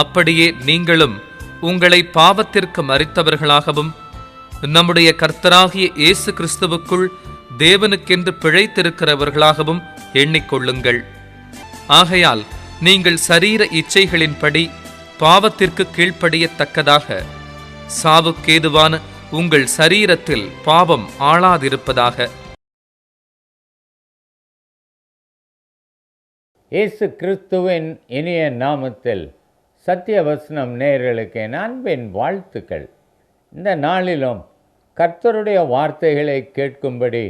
அப்படியே நீங்களும் உங்களை பாவத்திற்கு மறித்தவர்களாகவும் நம்முடைய கர்த்தராகிய இயேசு கிறிஸ்துவுக்குள் தேவனுக்கென்று பிழைத்திருக்கிறவர்களாகவும் எண்ணிக்கொள்ளுங்கள். ஆகையால் நீங்கள் சரீர இச்சைகளின்படி பாவத்திற்கு கீழ்ப்படியத்தக்கதாக சாவுக்கேதுவான உங்கள் சரீரத்தில் பாவம் ஆளாதிருப்பதாக. இயேசு கிறிஸ்துவின் இனிய நாமத்தில் சத்தியவசனம் நேர்களுக்கு அன்பின் வாழ்த்துக்கள். இந்த நாளிலும் கர்த்தருடைய வார்த்தைகளை கேட்கும்படி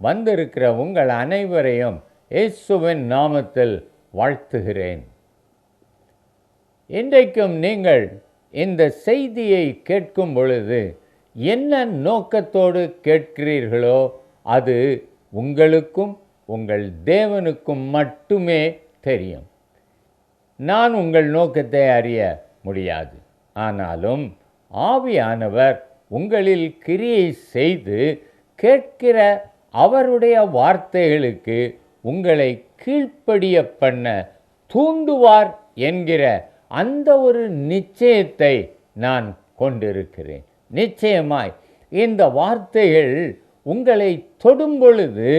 வந்திருக்கிற உங்கள் அனைவரையும் இயேசுவின் நாமத்தில் வாழ்த்துகிறேன். இன்றைக்கும் நீங்கள் இந்த செய்தியை கேட்கும் பொழுது என்ன நோக்கத்தோடு கேட்கிறீர்களோ அது உங்களுக்கும் உங்கள் தேவனுக்கும் மட்டுமே தெரியும். நான் உங்கள் நோக்கத்தை அறிய முடியாது. ஆனாலும் ஆவியானவர் உங்களில் கிரியை செய்து கேட்கிற அவருடைய வார்த்தைகளுக்கு உங்களை கீழ்ப்படிய பண்ண தூண்டுவார் என்கிற அந்த ஒரு நிச்சயத்தை நான் கொண்டிருக்கிறேன். நிச்சயமாய் இந்த வார்த்தைகள் உங்களை தொடும் பொழுது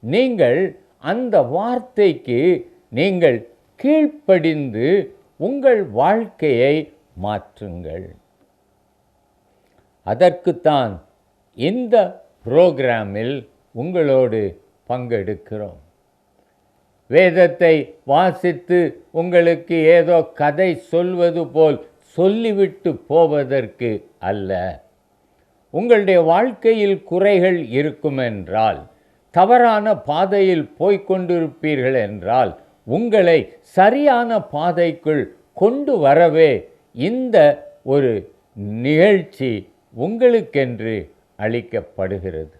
நீங்கள் அந்த வார்த்தைக்கு நீங்கள் கீழ்ப்படிந்து உங்கள் வாழ்க்கையை மாற்றுங்கள். அதற்குத்தான் இந்த புரோகிராமில் உங்களோடு பங்கெடுக்கிறோம். வேதத்தை வாசித்து உங்களுக்கு ஏதோ கதை சொல்வது போல் சொல்லிவிட்டு போவதற்கு அல்ல. உங்களுடைய வாழ்க்கையில் குறைகள் இருக்குமென்றால் தவறான பாதையில் போய்க்கொண்டிருப்பீர்கள் என்றால் உங்களை சரியான பாதைக்குள் கொண்டு வரவே இந்த ஒரு நிகழ்ச்சி உங்களுக்கென்று அளிக்கப்படுகிறது.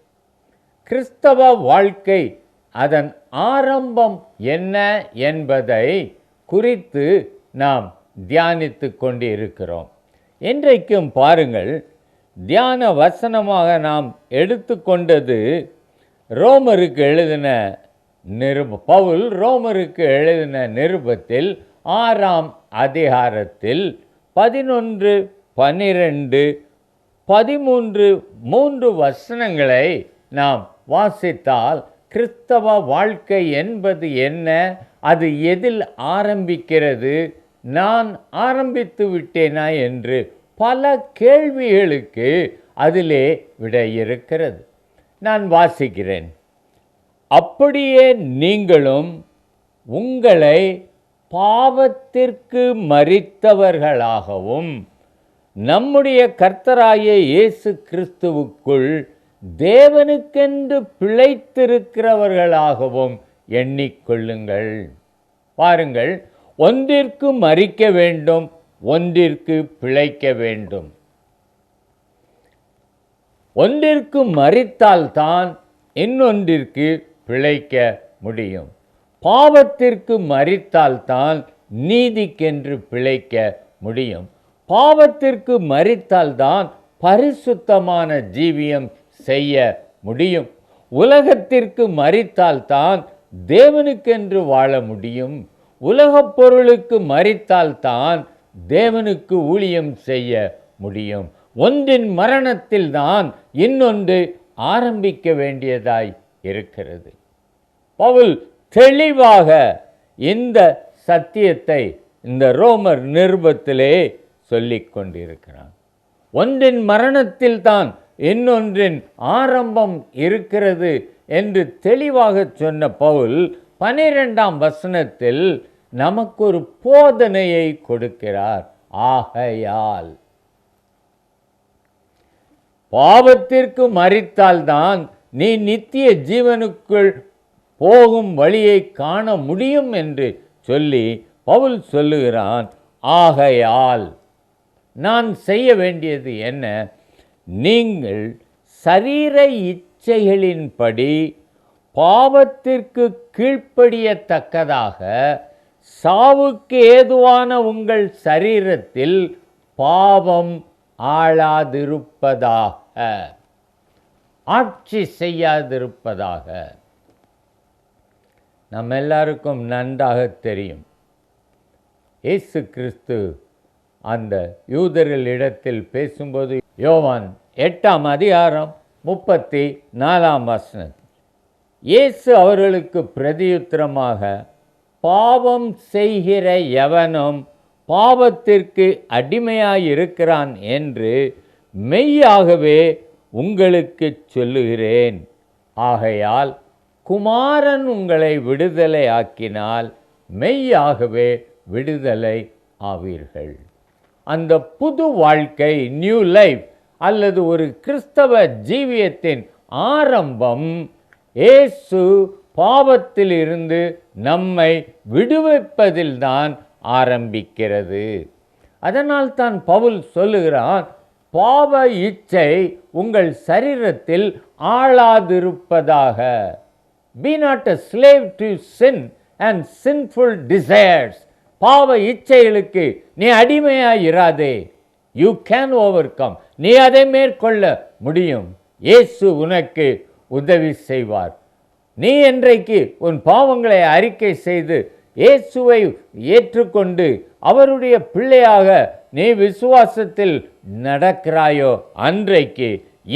கிறிஸ்தவ வாழ்க்கை அதன் ஆரம்பம் என்ன என்பதை குறித்து நாம் தியானித்து கொண்டிருக்கிறோம். இன்றைக்கும் பாருங்கள் தியான வசனமாக நாம் எடுத்துக்கொண்டது ரோமருக்கு எழுதின நிருப பவுல் ரோமருக்கு எழுதின நிருபத்தில் ஆறாம் அதிகாரத்தில் பதினொன்று பனிரெண்டு பதிமூன்று மூன்று வசனங்களை நாம் வாசித்தால் கிறிஸ்தவ வாழ்க்கை என்பது என்ன? அது எதில் ஆரம்பிக்கிறது? நான் ஆரம்பித்து விட்டேனா என்று பல கேள்விகளுக்கு அதிலே விடை இருக்கிறது. நான் வாசிக்கிறேன். அப்படியே நீங்களும் உங்களை பாவத்திற்கு மறித்தவர்களாகவும் நம்முடைய கர்த்தராய இயேசு கிறிஸ்துவுக்குள் தேவனுக்கென்று பிழைத்திருக்கிறவர்களாகவும் எண்ணிக்கொள்ளுங்கள். பாருங்கள் ஒன்றிற்கு மறிக்க வேண்டும் ஒன்றிற்கு பிழைக்க வேண்டும். ஒன்றிற்கு மறித்தால்தான் இன்னொன்றிற்கு பிழைக்க முடியும். பாவத்திற்கு மறித்தால்தான் நீதிக்கென்று பிழைக்க முடியும். பாவத்திற்கு மறித்தால்தான் பரிசுத்தமான ஜீவியம் செய்ய முடியும். உலகத்திற்கு மறித்தால்தான் தேவனுக்கென்று வாழ முடியும். உலகப் பொருளுக்கு மறித்தால்தான் தேவனுக்கு ஊழியம் செய்ய முடியும். ஒன்றின் மரணத்தில்தான் இன்னொன்று ஆரம்பிக்க வேண்டியதாய் இருக்கிறது. பவுல் தெளிவாக இந்த சத்தியத்தை இந்த ரோமர் நிருபத்திலே சொல்லிக் கொண்டிருக்கிறான். ஒன்றின் மரணத்தில் தான் இன்னொன்றின் ஆரம்பம் இருக்கிறது என்று தெளிவாக சொன்ன பவுல் பனிரெண்டாம் வசனத்தில் நமக்கு ஒரு போதனையை கொடுக்கிறார். ஆகையால் பாவத்திற்கு மறித்தால்தான் நீ நித்திய ஜீவனுக்குள் போகும் வழியை காண முடியும் என்று சொல்லி பவுல் சொல்லுகிறான் ஆகையால் நான் செய்ய வேண்டியது என்ன? நீங்கள் சரீர இச்சைகளின்படி பாவத்திற்கு கீழ்ப்படியத்தக்கதாக சாவுக்கு ஏதுவான உங்கள் சரீரத்தில் பாவம் ஆளாதிருப்பதாக ஆட்சி செய்யாதிருப்பதாக நம்ம எல்லாருக்கும் நன்றாக தெரியும். இயேசு கிறிஸ்து அந்த யூதர்களிடத்தில் பேசும்போது யோவான் எட்டாம் அதிகாரம் முப்பத்தி நாலாம் வசனம் இயேசு அவர்களுக்கு பிரதியுத்திரமாக பாவம் செய்கிற எவனும் பாவத்திற்கு அடிமையாயிருக்கிறான் என்று மெய்யாகவே உங்களுக்கு சொல்லுகிறேன். ஆகையால் குமாரன் உங்களை விடுதலை ஆக்கினால் மெய்யாகவே விடுதலை ஆவீர்கள். அந்த புது வாழ்க்கை நியூ லைஃப் அல்லது ஒரு கிறிஸ்தவ ஜீவியத்தின் ஆரம்பம் ஏசு பாவத்திலிருந்து நம்மை விடுவிப்பதில்தான் ஆரம்பிக்கிறது. அதனால் தான் பவுல் சொல்லுகிறான் பாவ இச்சை உங்கள் சரீரத்தில் ஆளாதிருப்பதாக. Be not a slave to sin and sinful desires பாவ இச்சைகளுக்கு நீ அடிமையாக இராதே யூ கேன் ஓவர் கம் நீ அதை மேற்கொள்ள முடியும். இயேசு உனக்கு உதவி செய்வார். நீ என்றைக்கு உன் பாவங்களை அறிக்கை செய்து இயேசுவை ஏற்றுக்கொண்டு அவருடைய பிள்ளையாக நீ விசுவாசத்தில் நடக்கிறாயோ அன்றைக்கு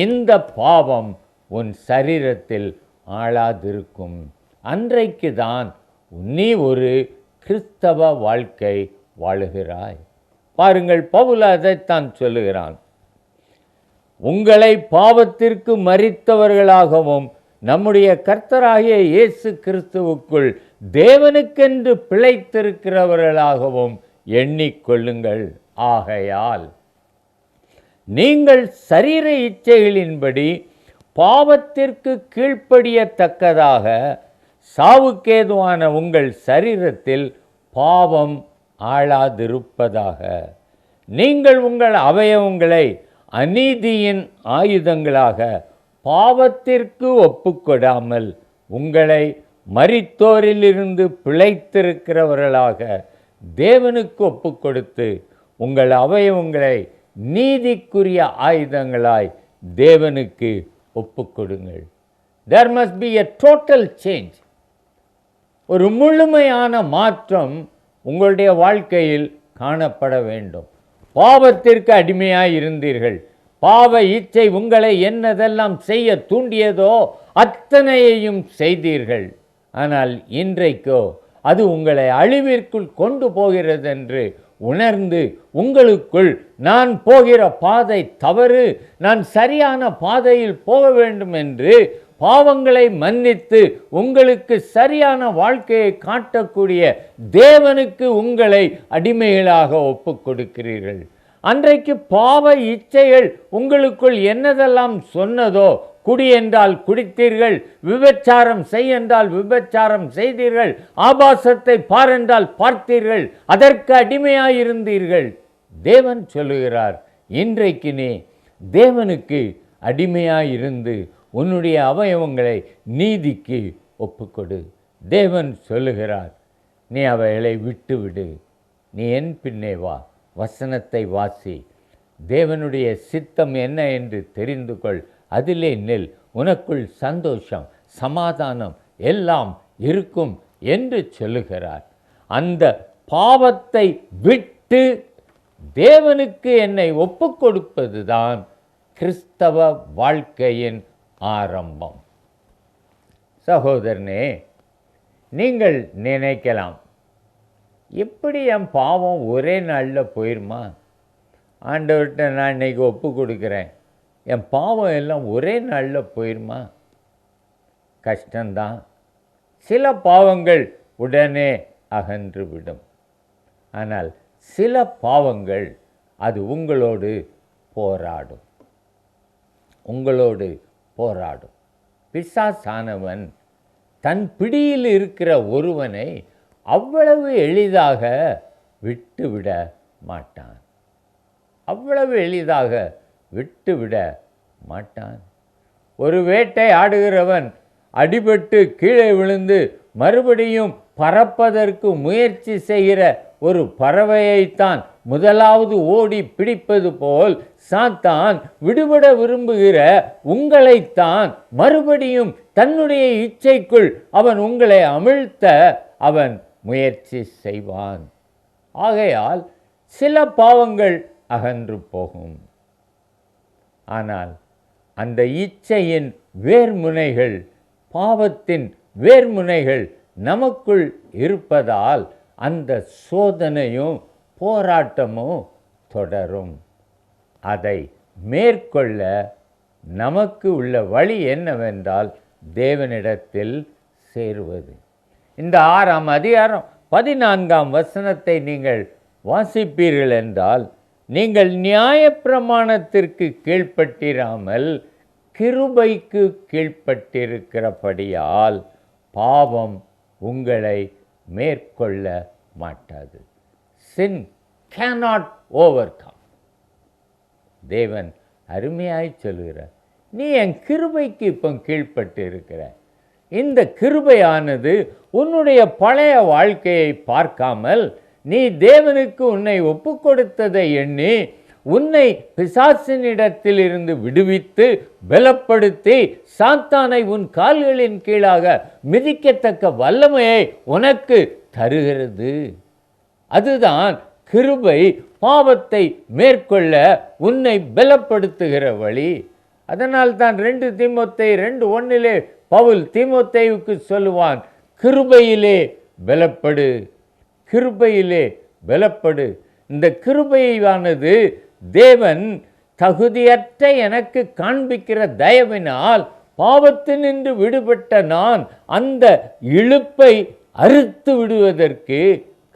இந்த பாவம் உன் சரீரத்தில் ஆளாதிருக்கும். அன்றைக்கு தான் நீ ஒரு கிறிஸ்தவ வாழ்க்கை வாழுகிறாய். பாருங்கள் பவுல் அதைத்தான் சொல்லுகிறான். உங்களை பாவத்திற்கு மறித்தவர்களாகவும் நம்முடைய கர்த்தராகிய இயேசு கிறிஸ்துவுக்குள் தேவனுக்கென்று பிழைத்திருக்கிறவர்களாகவும் எண்ணிக்கொள்ளுங்கள். ஆகையால் நீங்கள் சரீர இச்சைகளின்படி பாவத்திற்கு கீழ்ப்படியத்தக்கதாக சாவுக்கேதுவான உங்கள் சரீரத்தில் பாவம் ஆளாதிருப்பதாக. நீங்கள் உங்கள் அவயவங்களை அநீதியின் ஆயுதங்களாக பாவத்திற்கு ஒப்புக்கொடாமல் உங்களை மரித்தோரிலிருந்து பிழைத்திருக்கிறவர்களாக தேவனுக்கு ஒப்புக்கொடுத்து உங்கள் அவயவங்களை நீதிக்குரிய ஆயுதங்களாய் தேவனுக்கு ஒப்புக்கொடுங்கள். There must be a total change ஒரு முழுமையான மாற்றம் உங்களுடைய வாழ்க்கையில் காணப்பட வேண்டும். பாவத்திற்கு அடிமையாக இருந்தீர்கள். பாவ இச்சை உங்களை என்னதெல்லாம் செய்ய தூண்டியதோ அத்தனையையும் செய்தீர்கள். ஆனால் இன்றைக்கோ அது உங்களை அழிவிற்குள் கொண்டு போகிறது என்று உணர்ந்து உங்களுக்குள் நான் போகிற பாதை தவறு நான் சரியான பாதையில் போக வேண்டும் என்று பாவங்களை மன்னித்து உங்களுக்கு சரியான வாழ்க்கையை காட்டக்கூடிய தேவனுக்கு உங்களை அடிமைகளாக ஒப்புக் கொடுக்கிறீர்கள் அன்றைக்கு பாவ இச்சைகள் உங்களுக்குள் என்னதெல்லாம் சொன்னதோ குடி என்றால் குடித்தீர்கள் விபச்சாரம் செய் என்றால் விபச்சாரம் செய்தீர்கள் ஆபாசத்தை பார் என்றால் பார்த்தீர்கள் அதற்கு அடிமையாயிருந்தீர்கள். தேவன் சொல்லுகிறார் இன்றைக்கு நீ தேவனுக்கு அடிமையாயிருந்து உன்னுடைய அவயவங்களை நீதிக்கு ஒப்புக்கொடு. தேவன் சொல்லுகிறார் நீ அவைகளை விட்டுவிடு நீ என் பின்னே வா வசனத்தை வாசி. தேவனுடைய சித்தம் என்ன என்று தெரிந்து கொள். அதிலே நெல் உனக்குள் சந்தோஷம் சமாதானம் எல்லாம் இருக்கும் என்று சொல்லுகிறார். அந்த பாவத்தை விட்டு தேவனுக்கு என்னை ஒப்பு கொடுப்பதுதான் கிறிஸ்தவ வாழ்க்கையின் ஆரம்பம். சகோதரனே நீங்கள் நினைக்கலாம் எப்படி என் பாவம் ஒரே நாளில் போயிடுமா ஆண்டவர்கிட்ட நான் இன்னைக்கு ஒப்பு கொடுக்குறேன் என் பாவம் எல்லாம் ஒரே நாளில் போயிடுமா கஷ்டந்தான் சில பாவங்கள் உடனே அகன்று விடும். ஆனால் சில பாவங்கள் அது உங்களோடு போராடும். உங்களோடு போராடும். பிசாசானவன் தன் பிடியில் இருக்கிற ஒருவனை அவ்வளவு எளிதாக விட்டுவிட மாட்டான். அவ்வளவு எளிதாக விட்டுவிட மாட்டான். ஒரு வேட்டை ஆடுகிறவன் அடிபட்டு கீழே விழுந்து மறுபடியும் பறப்பதற்கு முயற்சி செய்கிற ஒரு பறவையைத்தான் முதலாவது ஓடி பிடிப்பது போல் சாத்தான் விடுபட விரும்புகிற உங்களைத்தான் மறுபடியும் தன்னுடைய இச்சைக்குள் அவன் உங்களை அமிழ்த்த அவன் முயற்சி செய்வான். ஆகையால் சில பாவங்கள் அகன்று போகும். ஆனால் அந்த இச்சையின் வேர்முனைகள் பாவத்தின் வேர்முனைகள் நமக்குள் இருப்பதால் அந்த சோதனையும் போராட்டமும் தொடரும். அதை மேற்கொள்ள நமக்கு உள்ள வழி என்னவென்றால் தேவனிடத்தில் சேருவது. இந்த ஆறாம் அதிகாரம் பதினான்காம் வசனத்தை நீங்கள் வாசிப்பீர்கள் என்றால் நீங்கள் நியாயப்பிரமாணத்திற்கு கீழ்ப்பட்டிராமல் கிருபைக்கு கீழ்ப்பட்டிருக்கிறபடியால் பாவம் உங்களை மேற்கொள்ள மாட்டாது. சின் cannot overcome. தேவன் அருமையாய் சொல்கிறார் நீ என் கிருபைக்கு இப்போ கீழ்ப்பட்டு இருக்கிற இந்த கிருபையானது உன்னுடைய பழைய வாழ்க்கையை பார்க்காமல் நீ தேவனுக்கு உன்னை ஒப்பு கொடுத்ததை எண்ணி உன்னை பிசாசினிடத்தில் இருந்து விடுவித்து பலப்படுத்தி சாத்தானை உன் கால்களின் கீழாக மிதிக்கத்தக்க வல்லமையை உனக்கு தருகிறது. அதுதான் கிருபை பாவத்தை மேற்கொள்ள உன்னை பலப்படுத்துகிற வழி. அதனால் தான் ரெண்டு திமுத்தை ரெண்டு ஒன்றிலே பவுல் தீமோத்தேயுக்கு சொல்லுவான் கிருபையிலே பலப்படு. கிருபையிலே பலப்படு இந்த கிருபையானது தேவன் தகுதியற்ற எனக்கு காண்பிக்கிற தயவினால் பாவத்தினின்று விடுபட்ட நான் அந்த இழுப்பை அறுத்து விடுவதற்கு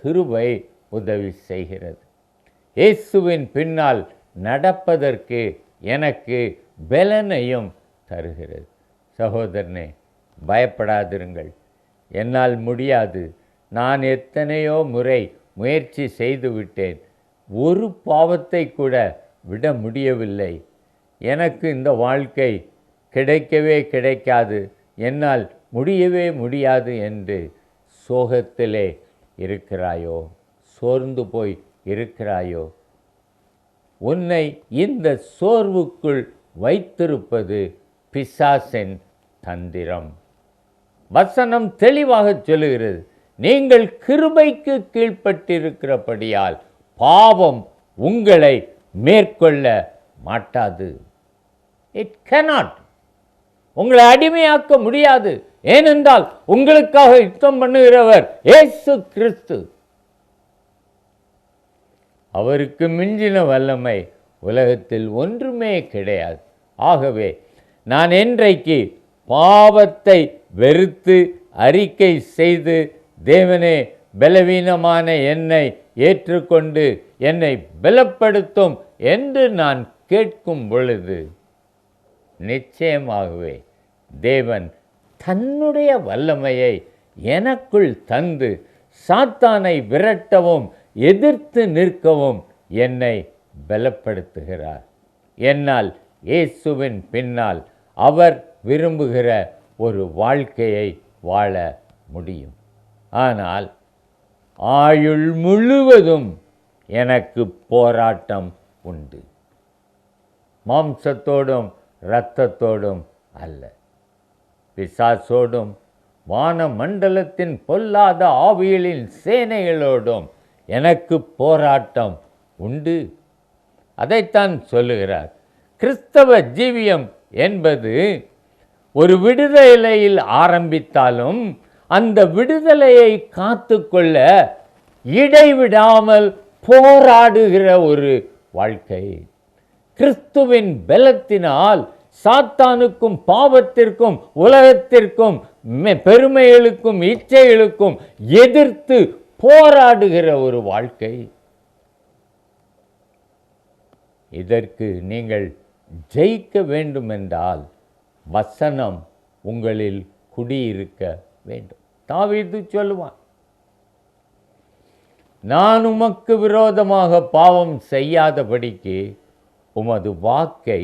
கிருபை உதவி செய்கிறது. இயேசுவின் பின்னால் நடப்பதற்கு எனக்கு பலனையும் தருகிறது. சகோதரனே பயப்படாதிருங்கள். என்னால் முடியாது. நான் எத்தனையோ முறை முயற்சி செய்து விட்டேன் ஒரு பாவத்தை கூட விட முடியவில்லை. எனக்கு இந்த வாழ்க்கை கிடைக்கவே கிடைக்காது. என்னால் முடியவே முடியாது என்று சோகத்திலே இருக்கிறாயோ? சோர்ந்து போய் இருக்கிறாயோ? உன்னை இந்த சோர்வுக்குள் வைத்திருப்பது பிசாசின் தந்திரம். வசனம் தெளிவாக சொல்லுகிறது. நீங்கள் கிருபைக்கு கீழ்ப்பட்டிருக்கிறபடியால் பாவம் உங்களை மேற்கொள்ள மாட்டாது. It cannot. உங்களை அடிமையாக்க முடியாது. ஏனென்றால் உங்களுக்காக யுத்தம் பண்ணுகிறவர் ஏசு கிறிஸ்து. அவருக்கு மிஞ்சின வல்லமை உலகத்தில் ஒன்றுமே கிடையாது. ஆகவே நான் என்றைக்கு பாவத்தை வெறுத்து அறிக்கை செய்து தேவனே பலவீனமான என்னை ஏற்றுக்கொண்டு என்னை பலப்படுத்தும் என்று நான் கேட்கும் பொழுது நிச்சயமாகவே தேவன் தன்னுடைய வல்லமையை எனக்குள் தந்து சாத்தானை விரட்டவும் எதிர்த்து நிற்கவும் என்னை பலப்படுத்துகிறார். என்னால் இயேசுவின் பின்னால் அவர் விரும்புகிற ஒரு வாழ்க்கையை வாழ முடியும். ஆனால் ஆயுள் முழுவதும் எனக்கு போராட்டம் உண்டு. மாம்சத்தோடும் இரத்தத்தோடும் அல்ல. பிசாசோடும் வானமண்டலத்தின் பொல்லாத ஆவியலின் சேனைகளோடும் எனக்கு போராட்டம் உண்டு. அதைத்தான் சொல்லுகிறார். கிறிஸ்தவ ஜீவியம் என்பது ஒரு விடுதலையில் ஆரம்பித்தாலும் அந்த விடுதலையை காத்துக்கொள்ள இடைவிடாமல் போராடுகிற ஒரு வாழ்க்கை. கிறிஸ்துவின் பலத்தினால் சாத்தானுக்கும் பாவத்திற்கும் உலகத்திற்கும் பெருமைகளுக்கும் இச்சைகளுக்கும் எதிர்த்து போராடுகிற ஒரு வாழ்க்கை. இதற்கு நீங்கள் ஜெயிக்க வேண்டுமென்றால் வசனம் உங்களில் குடியிருக்க வேண்டும். தாவீது சொல்லுவான் நான் உமக்கு விரோதமாக பாவம் செய்யாதபடிக்கு உமது வாக்கை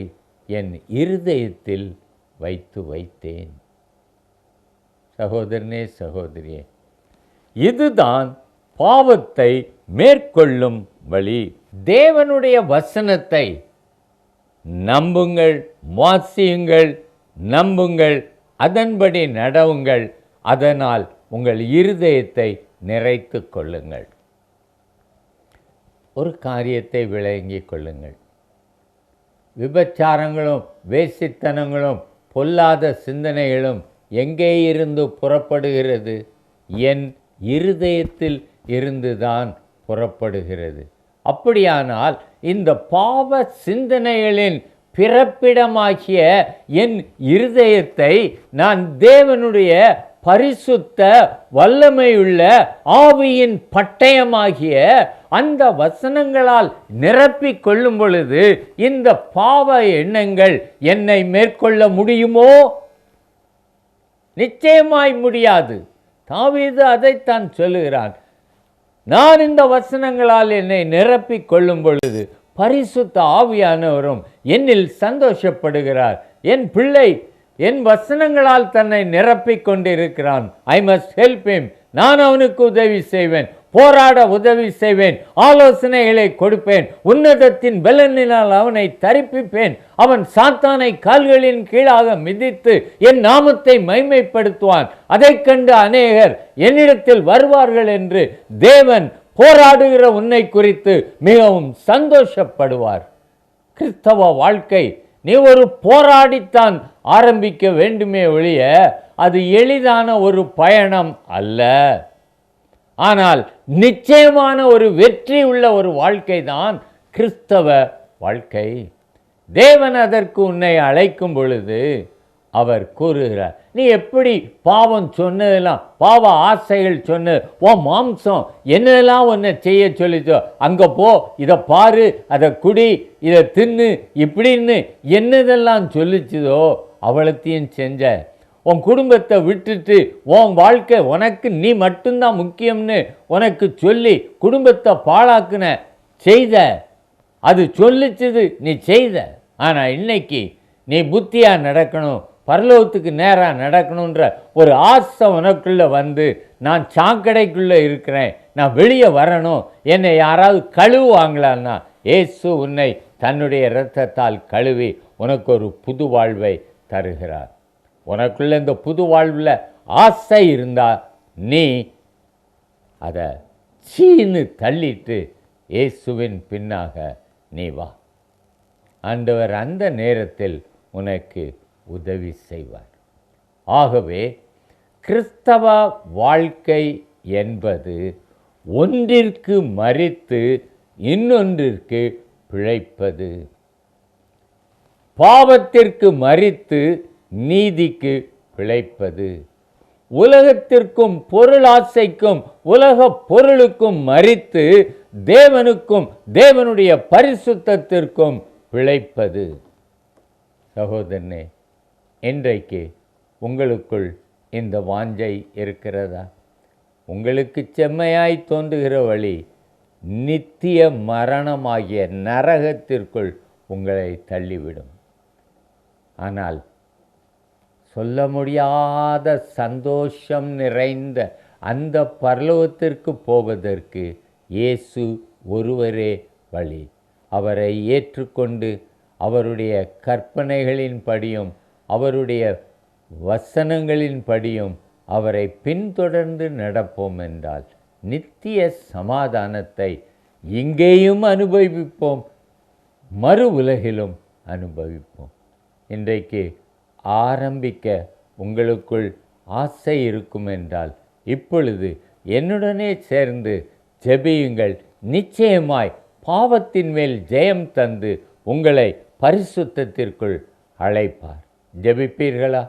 என் இருதயத்தில் வைத்து வைத்தேன். சகோதரனே சகோதரியே இதுதான் பாவத்தை மேற்கொள்ளும் வழி. தேவனுடைய வசனத்தை நம்புங்கள் வாசியுங்கள் நம்புங்கள் அதன்படி நடவுங்கள். அதனால் உங்கள் இருதயத்தை நிறைத்து கொள்ளுங்கள். ஒரு காரியத்தை விளங்கிக் கொள்ளுங்கள். விபச்சாரங்களும் வேசித்தனங்களும் பொல்லாத சிந்தனைகளும் எங்கே இருந்து புறப்படுகிறது? என் இருதயத்தில் இருந்துதான் புறப்படுகிறது. அப்படியானால் இந்த பாவ சிந்தனைகளின் பிறப்பிடமாகிய என் இருதயத்தை நான் தேவனுடைய பரிசுத்த வல்லமையுள்ள ஆவியின் பட்டயமாகிய அந்த வசனங்களால் நிரப்பி கொள்ளும் பொழுது இந்த பாவ எண்ணங்கள் என்னை மேற்கொள்ள முடியுமோ? நிச்சயமாய் முடியாது. தாவீது அதைத்தான் சொல்லுகிறான். நான் இந்த வசனங்களால் என்னை நிரப்பிக் கொள்ளும் பொழுது பரிசுத்த ஆவியானவரும் என்னில் சந்தோஷப்படுகிறார். என் பிள்ளை என் வசனங்களால் தன்னை நிரப்பிக் கொண்டிருக்கிறான். ஐ மஸ்ட் ஹெல்ப் ஹிம் நான் அவனுக்கு உதவி செய்வேன். போராட உதவி செய்வேன். ஆலோசனைகளை கொடுப்பேன். உன்னதத்தின் பலனினால் அவனை தரிப்பிப்பேன். அவன் சாத்தானை கால்களின் கீழாக மிதித்து என் நாமத்தை மைமைப்படுத்துவான் அதைக் கண்டு அநேகர் என்னிடத்தில் வருவார்கள் என்று தேவன் போராடுகிற உன்னை குறித்து மிகவும் சந்தோஷப்படுவார். கிறிஸ்தவ வாழ்க்கை நீ ஒரு போராடித்தான் ஆரம்பிக்க வேண்டுமே ஒழிய அது எளிதான ஒரு பயணம் அல்ல. ஆனால் நிச்சயமான ஒரு வெற்றி உள்ள ஒரு வாழ்க்கை தான் கிறிஸ்தவ வாழ்க்கை. தேவன் அதற்கு உன்னை அழைக்கும் பொழுது அவர் கூறுகிறார். நீ எப்படி பாவம் சொன்னதெல்லாம் பாவ ஆசைகள் சொன்ன ஓ மாம்சம் என்னெல்லாம் ஒன்று செய்ய சொல்லிச்சோ அங்கே போ இதை பாரு அதை குடி இதை தின்னு இப்படின்னு என்னதெல்லாம் சொல்லிச்சுதோ அவ்வளோத்தையும் செஞ்ச உன் குடும்பத்தை விட்டுட்டு உன் வாழ்க்கை உனக்கு நீ மட்டும்தான் முக்கியம்னு உனக்கு சொல்லி குடும்பத்தை பாழாக்குன செய்த அது சொல்லிச்சது நீ செய்த. ஆனால் இன்னைக்கு நீ புத்தியாக நடக்கணும் பரலோகத்துக்கு நேராக நடக்கணுன்ற ஒரு ஆசை உனக்குள்ளே வந்து நான் சாக்கடைக்குள்ளே இருக்கிறேன். நான் வெளியே வரணும். என்னை யாராவது கழுவுவாங்களான்னா இயேசு உன்னை தன்னுடைய இரத்தத்தால் கழுவி உனக்கு ஒரு புது வாழ்வை தருகிறார். உனக்குள்ள இந்த புது வாழ்வில் ஆசை இருந்தால் நீ அதை சீனு தள்ளிட்டு இயேசுவின் பின்னாக நீ வா. ஆண்டவர் அந்த நேரத்தில் உனக்கு உதவி செய்வார். ஆகவே கிறிஸ்தவ வாழ்க்கை என்பது ஒன்றிற்கு மறித்து இன்னொன்றிற்கு பிழைப்பது. பாவத்திற்கு மறித்து நீதிக்கு பிழைப்பது. உலகத்திற்கும் பொருளாசைக்கும் உலக பொருளுக்கும் மறித்து தேவனுக்கும் தேவனுடைய பரிசுத்தத்திற்கும் பிழைப்பது. சகோதரனே இன்றைக்கு உங்களுக்குள் இந்த வாஞ்சை இருக்கிறதா? உங்களுக்கு செம்மையாய் தோன்றுகிற வழி நித்திய மரணமாகிய நரகத்திற்குள் உங்களை தள்ளிவிடும். ஆனால் சொல்ல முடியாத சந்தோஷம் நிறைந்த அந்த பரலோகத்திற்கு போவதற்கு இயேசு ஒருவரே வழி. அவரை ஏற்றுக்கொண்டு அவருடைய கற்பனைகளின்படியும் அவருடைய வசனங்களின்படியும் அவரை பின்தொடர்ந்து நடப்போம் என்றால் நித்திய சமாதானத்தை இங்கேயும் அனுபவிப்போம் மறு உலகிலும் அனுபவிப்போம். இன்றைக்கு ஆரம்பிக்க உங்களுக்குள் ஆசை இருக்கும் என்றால் இப்பொழுது என்னுடனே சேர்ந்து ஜெபியுங்கள். நிச்சயமாய் பாவத்தின் மேல் ஜெயம் தந்து உங்களை பரிசுத்தத்திற்குள் அழைப்பார். ஜெபிப்பீர்களா?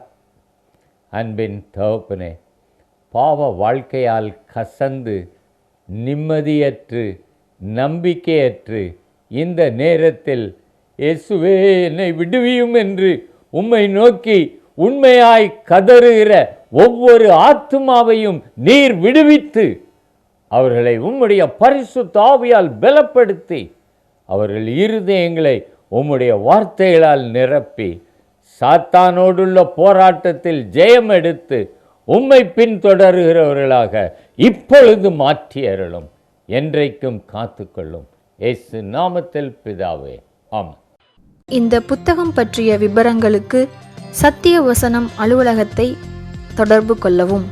அன்பின் தகப்பனே பாவ வாழ்க்கையால் கசந்து நிம்மதியற்று நம்பிக்கையற்று இந்த நேரத்தில் இயேசுவே என்னை விடுவியும் என்று உம்மை நோக்கி உண்மையாய் கதறுகிற ஒவ்வொரு ஆத்துமாவையும் நீர் விடுவித்து அவர்களை உம்முடைய பரிசு தாவியால் பலப்படுத்தி அவர்கள் இருதயங்களை உம்முடைய வார்த்தைகளால் நிரப்பி சாத்தானோடுள்ள போராட்டத்தில் ஜெயம் எடுத்து உம்மை பின்தொடருகிறவர்களாக இப்பொழுது மாற்றி அருளும். என்றைக்கும் காத்துக்கொள்ளும். இயேசு நாமத்தில் பிதாவே. ஆம் இந்த புத்தகம் பற்றிய விபரங்களுக்கு சத்திய வசனம் அலுவலகத்தை தொடர்பு கொள்ளவும்.